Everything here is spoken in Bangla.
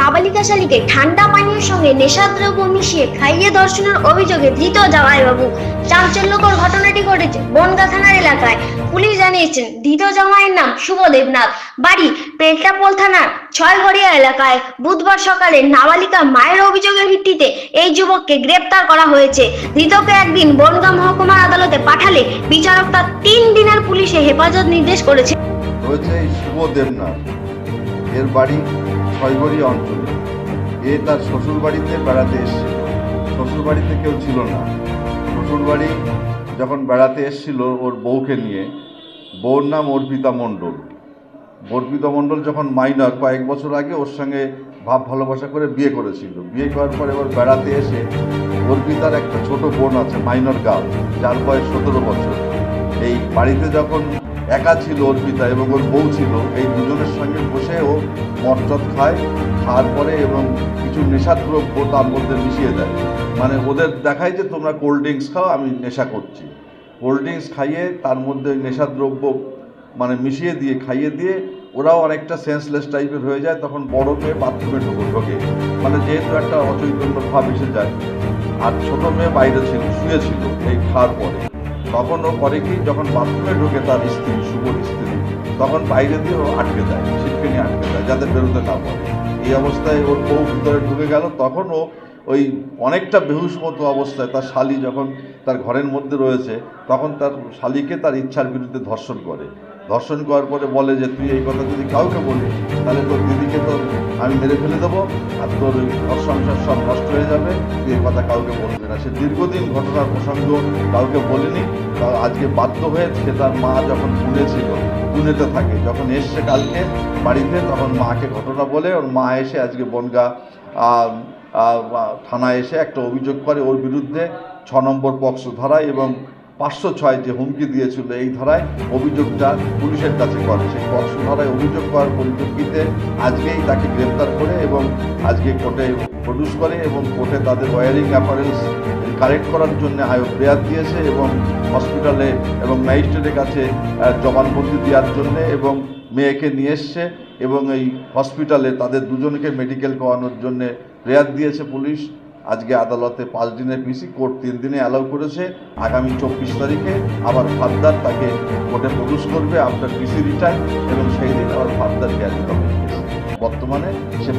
নাবালিকা শালীকে ঠান্ডা পানীয়ের সঙ্গে নেশাদ্রব্য মিশিয়ে খাইয়ে ধর্ষণের অভিযোগে ধৃত জামাইবাবু। চাঞ্চল্যকর ঘটনাটি ঘটেছে বনগা থানার এলাকায়। পুলিশ জানিয়েছেন, ধৃত জামাইয়ের নাম শুভ দেবনাথ বাড়ি পেট্রাপোল থানার ছয়ঘরিয়া এলাকায়। বুধবার সকালে নাবালিকা মায়ের অভিযোগের ভিত্তিতে এই যুবককে গ্রেপ্তার করা হয়েছে। ধৃতকে একদিন বনগা মহকুমার আদালতে পাঠালে বিচারক তার তিন দিনের পুলিশে হেফাজত নির্দেশ করেছে। শুভ দেবনাথ এর বাড়ি ছয়গড়ি অঞ্চলে। এ তার শ্বশুরবাড়িতে বেড়াতে এসেছিল। শ্বশুরবাড়িতে কেউ ছিল না। শ্বশুরবাড়ি যখন বেড়াতে এসেছিল ওর বউকে নিয়ে, বউর নাম অর্পিতা মণ্ডল। অর্পিতা মণ্ডল যখন মাইনর, কয়েক বছর আগে ওর সঙ্গে ভাব ভালোবাসা করে বিয়ে করেছিল। বিয়ে করার পরে এবার বেড়াতে এসে অর্পিতার একটা ছোট বোন আছে, মাইনর গার্ল, যার বয়স সতেরো বছর। এই বাড়িতে যখন একা ছিল অর্পিতা এবং ওর বউ ছিল, এই দুজনের সঙ্গে বসে ও মটচট খায়, খাওয়ার পরে এবং কিছু নেশাদ্রব্য তার মধ্যে মিশিয়ে দেয়। মানে ওদের দেখায় যে তোমরা কোল্ড ড্রিঙ্কস খাও, আমি নেশা করছি। কোল্ড ড্রিঙ্কস খাইয়ে তার মধ্যে নেশাদ্রব্য মানে মিশিয়ে দিয়ে, খাইয়ে দিয়ে ওরাও অনেকটা সেন্সলেস টাইপের হয়ে যায়, তখন বড় মেয়ে বাথরুমে ঢোকে ঢোকে। মানে যেহেতু একটা অচৈতন্য ভাব এসে যায়। আর ছোটো মেয়ে বাইরে ছিল, শুয়েছিল এই খাওয়ার পরে। তখন ও করে কি যখন বাথরুমে ঢুকে তার স্ত্রী শুভর স্ত্রী, তখন বাইরে দিয়ে ও আটকে যায় ছিটকিনি আটকে যায়, যাদের বেরোতে না পারে। এই অবস্থায় ওর বউ ভিতরে ঢুকে গেল, তখন ও ওই অনেকটা বেহুশ মতো অবস্থায় তার শালি যখন তার ঘরের মধ্যে রয়েছে, তখন তার শালিকে তার ইচ্ছার বিরুদ্ধে ধর্ষণ করে। ধর্ষণ করার পরে বলে যে, তুই এই কথা যদি কাউকে বলিস, তাহলে তোর দিদিকে তো আমি মেরে ফেলে দেবো আর তোর ঘর সংসার সব নষ্ট হয়ে যাবে। তুই এই কথা কাউকে বলবে না। সে দীর্ঘদিন ঘটনার প্রসঙ্গ কাউকে বলেনি। আজকে বাধ্য হয়ে সে তার মা যখন পুনে ছিল, পুনেতে থাকে, যখন এসছে কালকে বাড়িতে, তখন মাকে ঘটনা বলে, ওর মা এসে আজকে বনগা থানায় এসে একটা অভিযোগ করে, ওর বিরুদ্ধে ছ নম্বর পক্ষ ধারায় এবং পাঁচশো ছয় যে হুমকি দিয়েছিল এই ধারায়। অভিযোগটা পুলিশের কাছে করে সেই পক্ষ ধারায় অভিযোগ করার পরিপ্রেক্ষিতে আজকেই তাকে গ্রেপ্তার করে এবং আজকে কোর্টে প্রডিউস করে এবং কোর্টে তাদের ওয়ারিং অ্যাপারেলস কালেক্ট করার জন্য আয়ো প্রেয়ার দিয়েছে এবং হসপিটালে এবং ম্যাজিস্ট্রেটের কাছে জবানবন্দি দেওয়ার জন্য এবং মেয়েকে নিয়ে এসছে এবং এই হসপিটালে তাদের দুজনকে মেডিকেল করানোর জন্য প্রেয়ার দিয়েছে পুলিশ। আজকে আদালতে পাঁচ দিনের পিসি, কোর্ট তিন দিনে অ্যালাউ করেছে। আগামী চব্বিশ তারিখে আবার ফার্দার তাকে কোর্টে প্রডিউস করবে, আফটার পিসি রিটার্ন, এবং সেই দিন আবার ক্যারি হবে। বর্তমানে সে